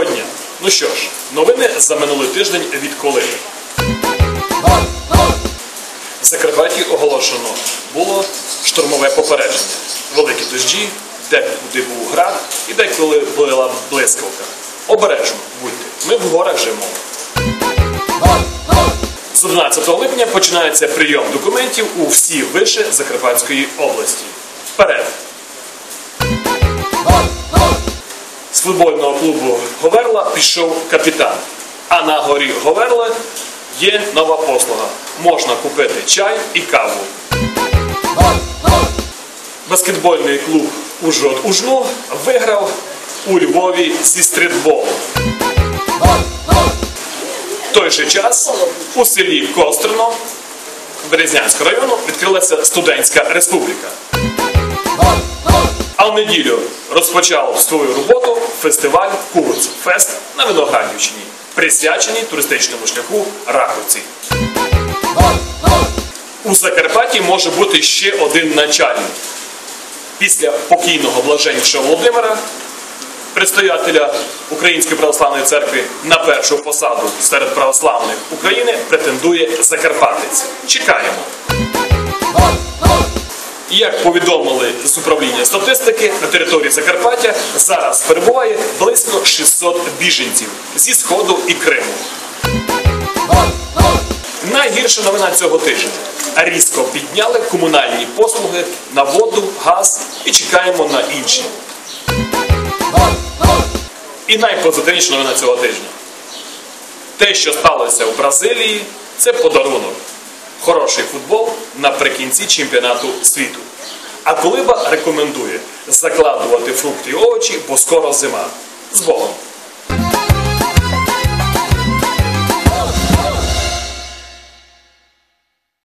Доброго дня! Ну що ж, новини за минулий тиждень від Колиби. В Закарпатті оголошено було штурмове попередження. Великі дощі, декуди був град і деколи була блискавка. Обережно будьте, ми в горах живемо. З 11 липня починається прийом документів у всі виші Закарпатської області. Вперед! З футбольного клубу Говерла пішов капітан. А на горі Говерла є нова послуга. Можна купити чай і каву. Баскетбольний клуб Ужгород Ужну виграв у Львові зі стрітболу. В той же час у селі Кострино Березнянського району відкрилася студентська республіка. Неділю розпочав свою роботу фестиваль Куруц Фест на Виноградівщині, присвячений туристичному шляху Раковці. У Закарпатті може бути ще один начальник. Після покійного блаженнішого Володимира, предстоятеля Української православної церкви, на першу посаду серед православних України претендує Закарпатець. Чекаємо. Як повідомили з управління статистики, на території Закарпаття зараз перебуває близько 600 біженців зі Сходу і Криму. Найгірша новина цього тижня. Різко підняли комунальні послуги на воду, газ і чекаємо на інші. І найпозитивніша новина цього тижня. Те, що сталося в Бразилії, це подарунок. Хороший футбол наприкінці чемпіонату світу. А Колиба рекомендує закладувати фрукти і овочі, бо скоро зима. З Богом!